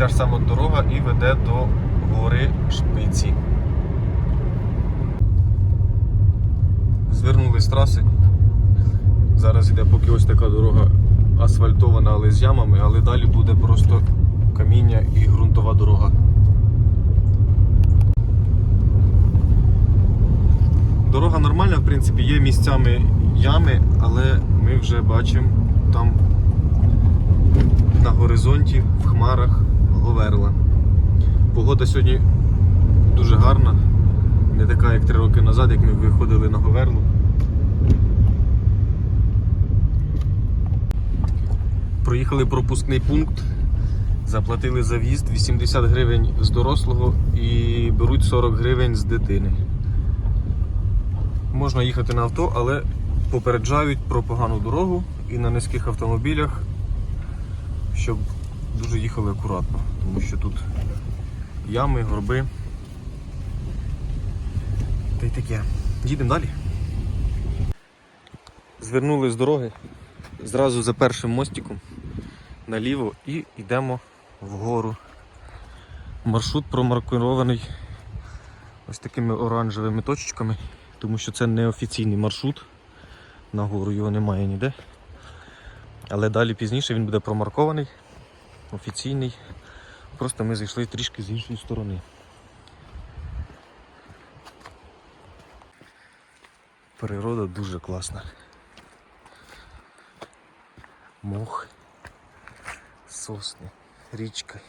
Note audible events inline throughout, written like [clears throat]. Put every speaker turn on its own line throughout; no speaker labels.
Ця ж сама дорога і веде до гори Шпиці. Звернули з траси. Зараз йде поки ось така дорога асфальтована, але з ямами, але далі буде просто каміння і ґрунтова дорога. Дорога нормальна, в принципі, є місцями ями, але ми вже бачимо там на горизонті, в хмарах Говерла. Погода сьогодні дуже гарна, не така, як три роки назад, як ми виходили на Говерлу. Проїхали пропускний пункт, заплатили за в'їзд 80 гривень з дорослого і беруть 40 гривень з дитини. Можна їхати на авто, але попереджають про погану дорогу і на низьких автомобілях, щоб дуже їхали акуратно, тому що тут ями, горби. Та й таке. Їдемо далі. Звернули з дороги зразу за першим мостиком наліво і йдемо вгору. Маршрут промаркований ось такими оранжевими точечками, тому що це неофіційний маршрут. Нагору його немає ніде. Але далі пізніше він буде промаркований, офіційний. Просто ми зайшли трішки з іншої сторони. Природа дуже класна. Мох, сосни, річка.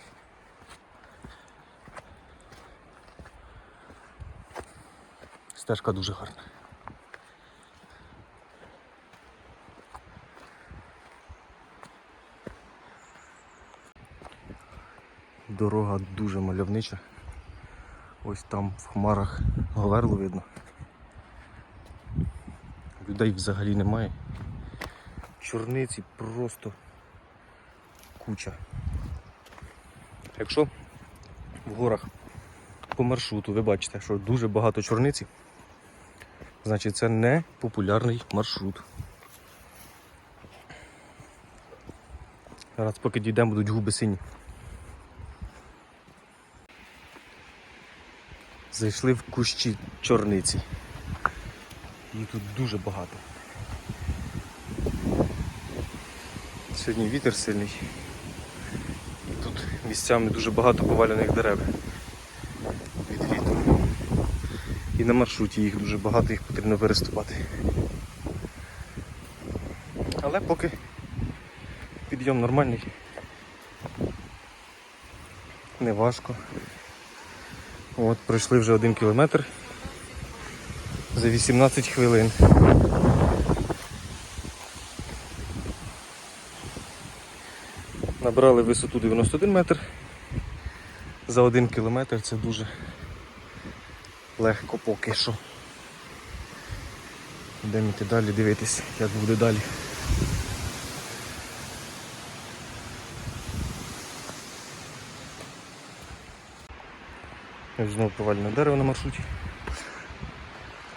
Стежка дуже гарна. Дорога дуже мальовнича. Ось там в хмарах говерло видно. Людей взагалі немає. Чорниці просто куча. Якщо в горах по маршруту ви бачите, що дуже багато чорниці, значить це не популярний маршрут. Зараз поки дійдемо, будуть губи сині. Зайшли в кущі чорниці. Їх тут дуже багато. Сьогодні вітер сильний. І тут місцями дуже багато повалених дерев від вітру. І на маршруті їх дуже багато, їх потрібно переступати. Але поки підйом нормальний. Не важко. От, пройшли вже один кілометр за 18 хвилин. Набрали висоту 91 метр. За один кілометр це дуже легко поки що. Йдемо йти далі дивитись, як буде далі. Знову повалене дерево на маршруті.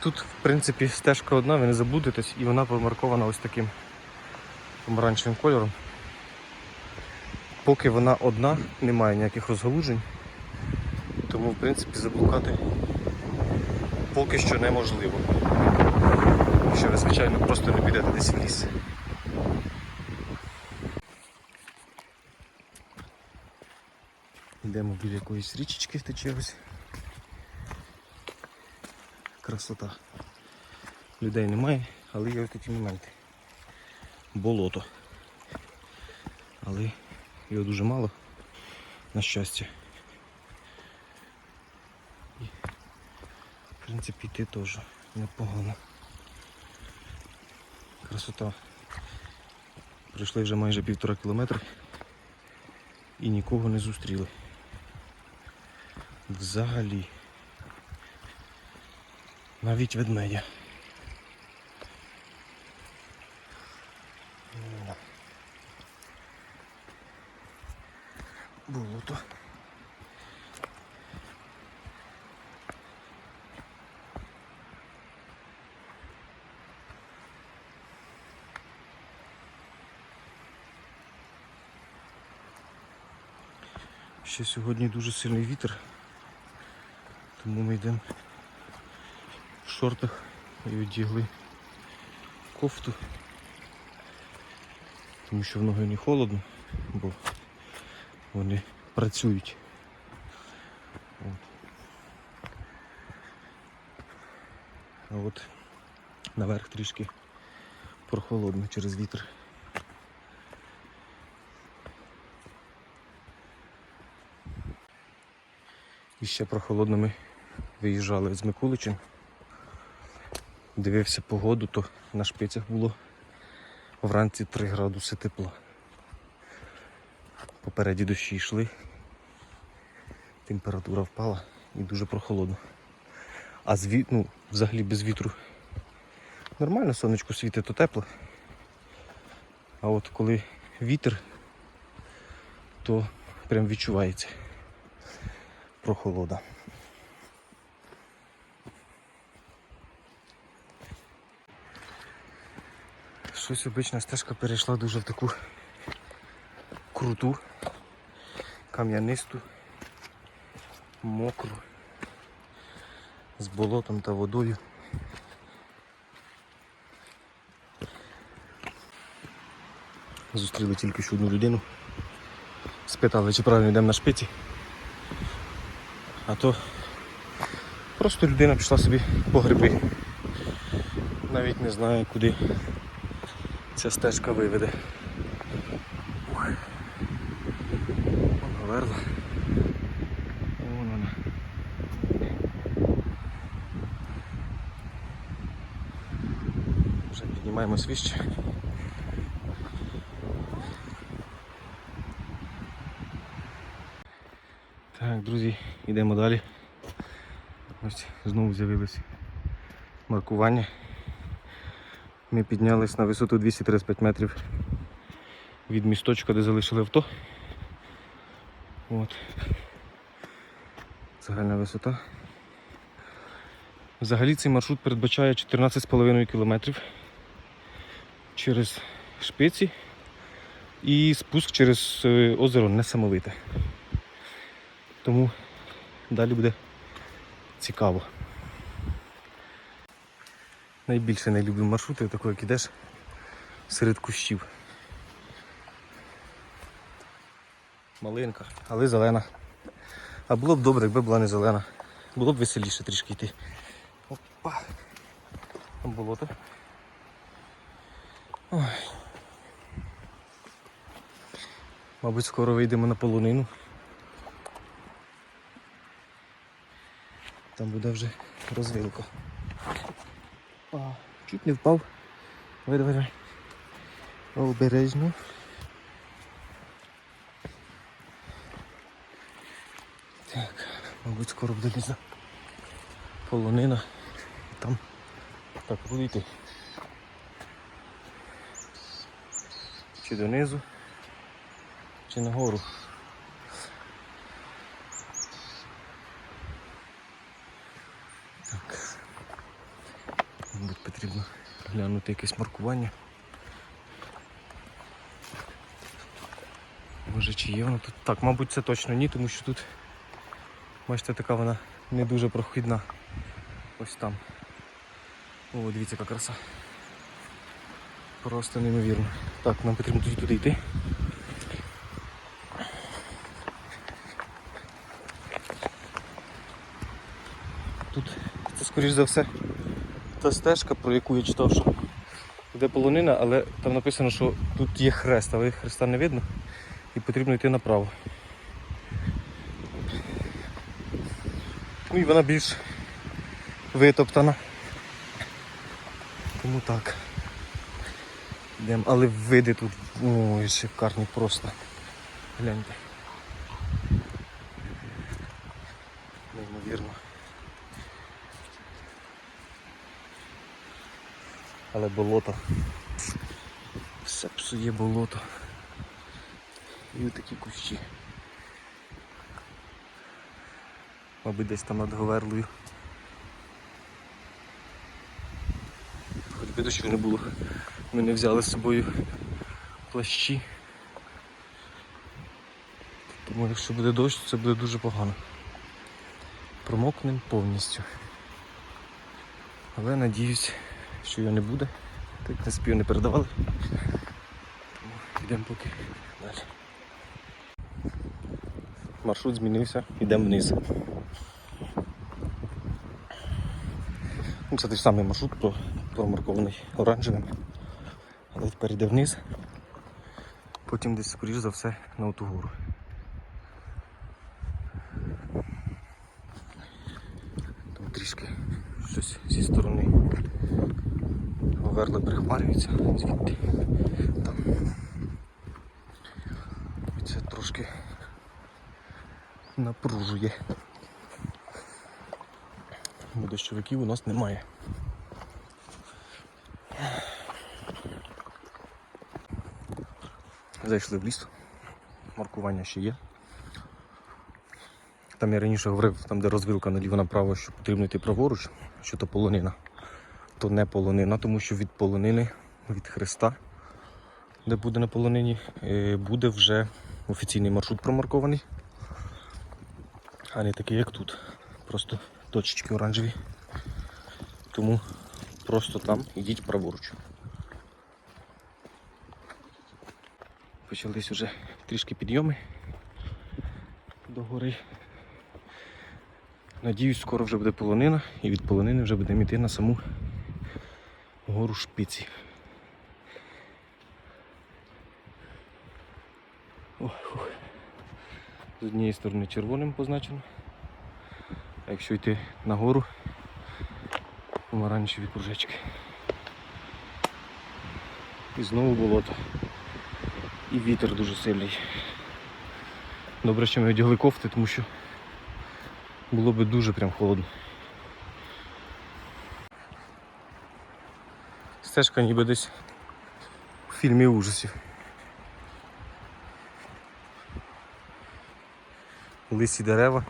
Тут, в принципі, стежка одна, ви не заблудитесь, і вона помаркована ось таким помаранчевим кольором. Поки вона одна, немає ніяких розгалужень, тому в принципі заблукати поки що неможливо. Якщо ви, звичайно, просто не підете десь в ліс. Йдемо біля якоїсь річечки тече. Красота. Людей немає, але є ось такі моменти. Болото. Але його дуже мало, на щастя. І, в принципі, йти теж непогано. Красота. Пройшли вже майже півтора кілометри і нікого не зустріли. Взагалі. Навіть ведмедя. болото. Ще сьогодні дуже сильний вітер, тому ми йдемо шортах і одягли кофту, тому що в ноги не холодно, бо вони працюють. От. А от наверх трішки прохолодно через вітер. І ще прохолодно ми виїжджали з Микуличин. Дивився погоду, то на шпицях було вранці 3 градуси тепла. Попереді дощі йшли, температура впала і дуже прохолодно. А з ну, взагалі без вітру нормально, сонечко світить, то тепло. А от коли вітер, то прям відчувається прохолода. Щось обична стежка перейшла дуже в таку круту, кам'янисту, мокру, з болотом та водою. Зустріли тільки що одну людину. Спитали, чи правильно йдемо на шпиці. А то просто людина пішла собі по гриби. Навіть не знаю, куди ця стежка виведе. Ух. Вон Говерла. Вон вона. Вже піднімаємось вище. Так, друзі, йдемо далі. Ось знову з'явилось маркування. Ми піднялись на висоту 235 метрів від місточка, де залишили авто. От. Загальна висота. Взагалі цей маршрут передбачає 14,5 кілометрів через шпиці і спуск через е, озеро несамовите. Тому далі буде цікаво. Найбільше не люблю маршрути, тако як ідеш серед кущів. Малинка, але зелена. А було б добре, якби була не зелена. Було б веселіше трішки йти. Опа. Там болото. Ой. Мабуть, скоро вийдемо на полонину. Там буде вже розвилка. Чуть не впав. Давай, давай, давай. Обережно. Так, мабуть, скоро буде ліза. Полонина. Там. Так, куди йти? Чи донизу, чи нагору. Так. Мабуть, потрібно глянути якесь маркування. Може чи є воно тут? Так, мабуть це точно ні, тому що тут, бачите, така вона не дуже прохідна. Ось там. О, дивіться, яка краса. Просто неймовірно. Так, нам потрібно тоді туди йти. Тут це скоріш за все та стежка, про яку я читав, що йде полонина, але там написано, що тут є хрест, але хреста не видно і потрібно йти направо. Ну і вона більш витоптана. Тому так. Йдемо, але види тут ой, шикарні просто. Гляньте. Неймовірно. Але болото. Все псує болото. І отакі кущі. Мабуть, десь там над Говерлою. Хоч би дощу не було. Ми не взяли з собою плащі. Тому якщо буде дощ, це буде дуже погано. Промокнем повністю. Але надіюсь, що його не буде. Так на спів не передавали. Тому йдемо поки далі. Маршрут змінився, йдемо вниз. Ну, Це той самий маршрут, про- промаркований оранжевим. Але тепер йде вниз. Потім десь, скоріш за все, на оту гору. Там трішки щось зі сторони Говерли прихмарюється звідти. Там. І це трошки напружує. Бо дощовиків у нас немає. Зайшли в ліс. Маркування ще є. Там я раніше говорив, там де розвилка наліво направо, що потрібно йти праворуч, що то полонина. То не полонина, тому що від полонини, від хреста, де буде на полонині, е, буде вже офіційний маршрут промаркований. А не такий, як тут. Просто точечки оранжеві. Тому просто там йдіть праворуч. Почались вже трішки підйоми до гори. Надіюсь, скоро вже буде полонина і від полонини вже будемо йти на саму гору шпиці. Фух. З однієї сторони червоним позначено. А якщо йти нагору, помаранчеві кружечки. І знову болото. І вітер дуже сильний. Добре, що ми одягли кофти, тому що було би дуже прям холодно. Стежка ніби десь у фільмі ужасів. Лисі дерева.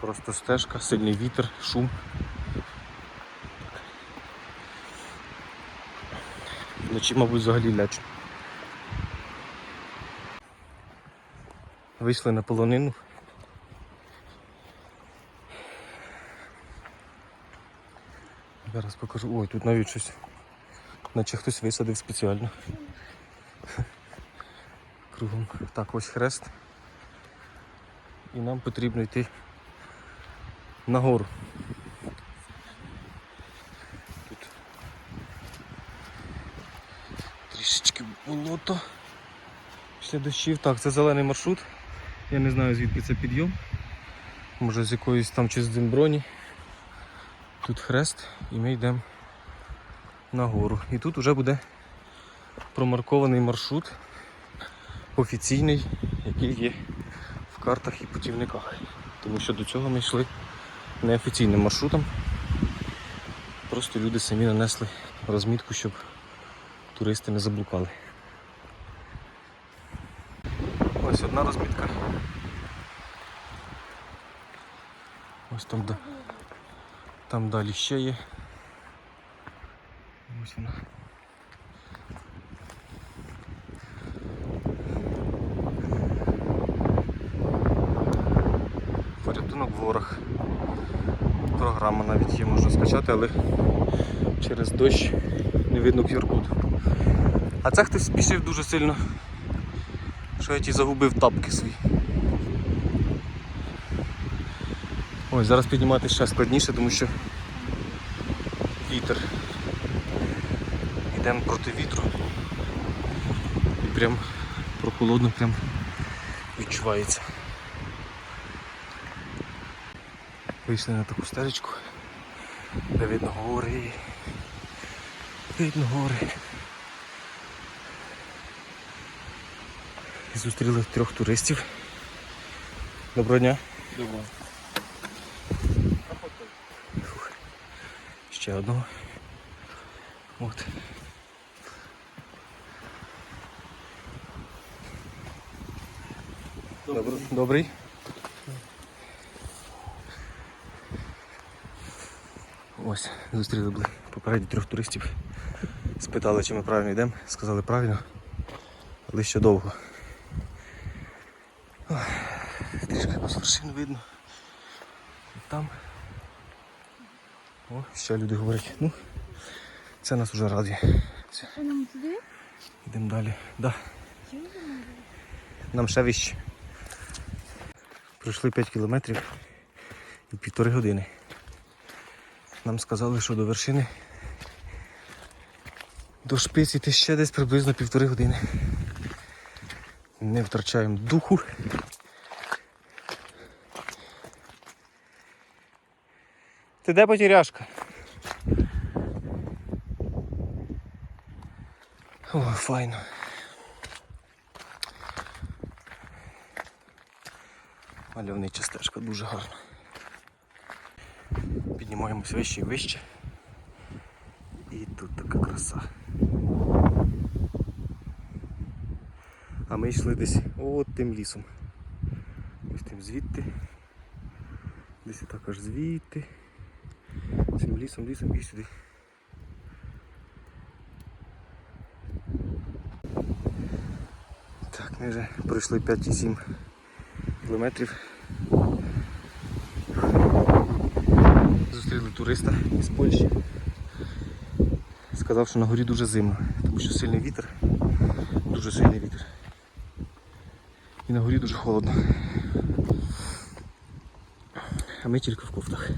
Просто стежка, сильний вітер, шум. Вночі, мабуть, взагалі лячно. Вийшли на полонину. Зараз покажу. Ой, тут навіть щось. Наче хтось висадив спеціально. [laughs] Кругом. Так, ось хрест. І нам потрібно йти нагору. Тут трішечки болото. Після дощів. Так, це зелений маршрут. Я не знаю звідки це підйом. Може з якоїсь там чи з Дзимброні. Тут хрест і ми йдемо нагору. І тут вже буде промаркований маршрут офіційний, який є в картах і путівниках. Тому що до цього ми йшли неофіційним маршрутом. Просто люди самі нанесли розмітку, щоб туристи не заблукали. Ось одна розмітка. Ось там, да- там далі ще є. Ось вона. Порятунок в горах. Програма навіть є, можна скачати, але через дощ не видно QR-код. А це хтось спішив дуже сильно, що я ті загубив тапки свої. Ой, зараз піднімати ще складніше, тому що вітер. Йдемо проти вітру. І прям прохолодно прям відчувається. Вийшли на таку стежечку, де видно гори. Видно гори. І зустріли трьох туристів. Доброго дня.
Думаю.
ще одного. От. Добрий. Добрий. Ось, зустріли були попередні трьох туристів. Спитали, чи ми правильно йдемо, сказали правильно, але ще довго. Трішки нас вершин видно. Там о, ще люди говорять. Ну, це нас вже радує. Все,
туди?
йдемо далі. Да,
нам?
нам ще вище. Пройшли 5 кілометрів і півтори години. Нам сказали, що до вершини до шпиці йти ще десь приблизно півтори години. Не втрачаємо духу. Ти де потеряшка? О, файно. Мальовнича стежка дуже гарна. Піднімаємось вище і вище. І тут така краса. А ми йшли десь от тим лісом. Ось тим звідти. Десь отак аж звідти. Цим лісом, лісом і сюди. Так, ми вже пройшли 5,7 кілометрів. Зустріли туриста із Польщі. Сказав, що на горі дуже зимно, тому що сильний вітер, дуже сильний вітер. І на горі дуже холодно. А ми тільки в кофтах.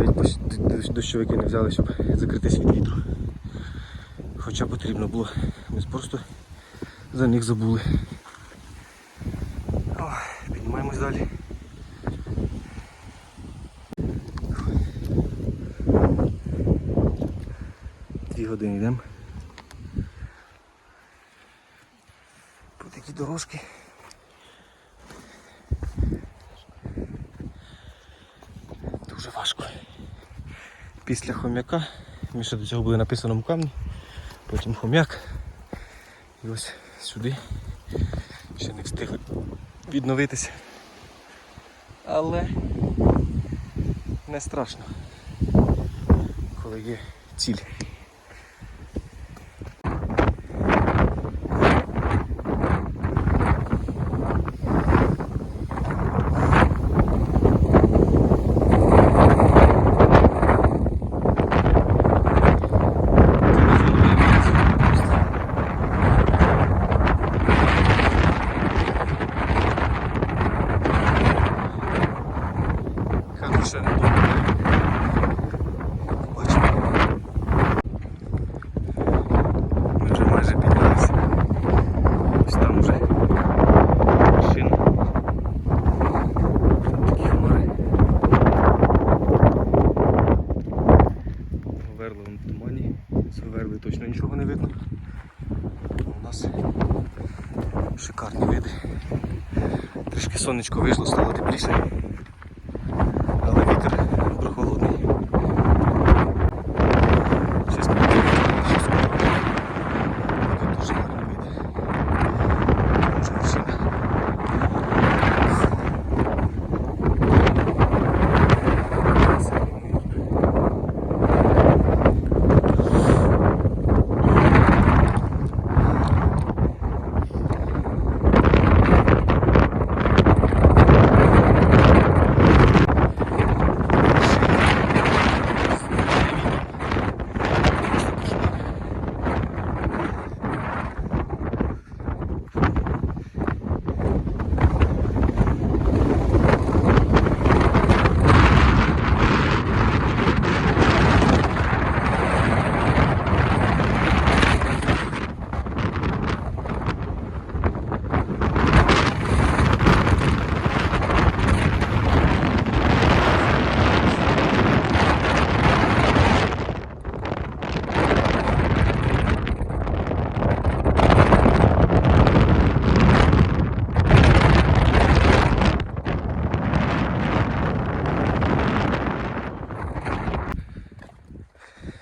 Навіть дощовики не взяли, щоб закритись від вітру. Хоча потрібно було. Ми просто за них забули. Ой, піднімаємось далі. Дві години йдемо. По такій дорожки. Дуже важко. Після хом'яка, ще до цього буде написано в камні, потім хом'як. І ось сюди. Ще не встиг відновитися. Але не страшно, коли є ціль. Ще не. Ми вже майже піднялися. Ось там вже машина. Такі хмари. В Верловому тумані. З точно нічого не видно. У нас шикарні види. Трішки сонечко вийшло, стало тепліше але вітер прохолодний. Щось не щось Тут дуже гарний вид. Може вершина. Це неймовірно.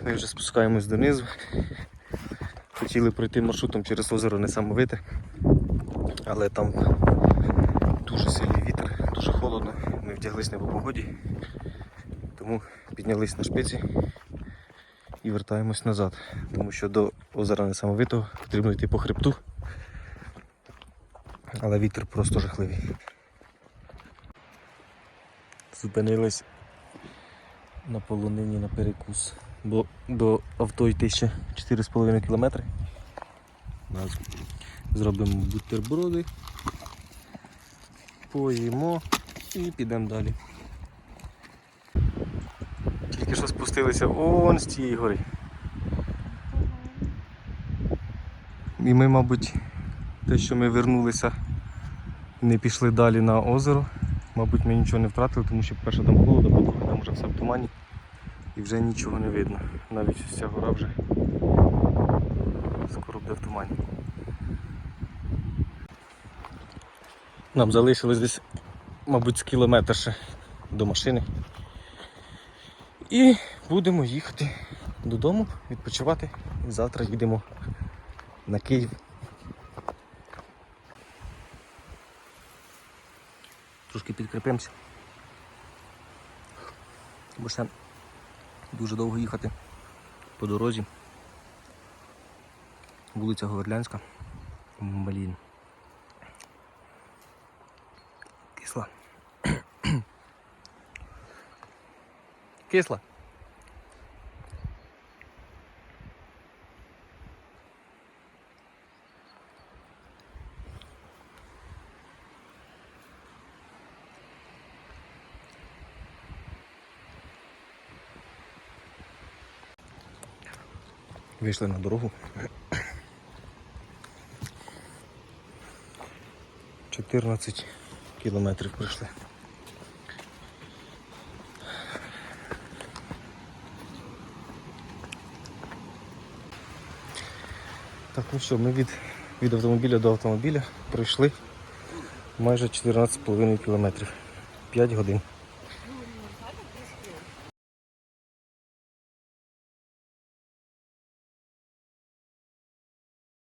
Ми вже спускаємось донизу. Хотіли пройти маршрутом через озеро Несамовите, але там дуже сильний вітер, дуже холодно. Ми вдяглись не по погоді, тому піднялись на шпиці і вертаємось назад. Тому що до озера Несамовитого потрібно йти по хребту. Але вітер просто жахливий. Зупинились на полонині на перекус. Бо до авто йти ще 4,5 кілометри. Нас Зробимо бутерброди, поїмо і підемо далі. Тільки що спустилися он з цієї гори. І ми, мабуть, те, що ми вернулися, не пішли далі на озеро. Мабуть, ми нічого не втратили, тому що перше там холодно, по-друге там вже все в тумані і вже нічого не видно. Навіть вся гора вже скоро буде в тумані. Нам залишилось десь, мабуть, з кілометр ще до машини. І будемо їхати додому, відпочивати. І завтра їдемо на Київ. Трошки підкріпимося. Бо ще дуже довго їхати по дорозі. Вулиця Говерлянська. Блін. Кисла. [clears throat] Кисла. Вийшли на дорогу. 14 кілометрів пройшли. Так, ну що, ми від, від автомобіля до автомобіля пройшли майже 14,5 кілометрів. 5 годин.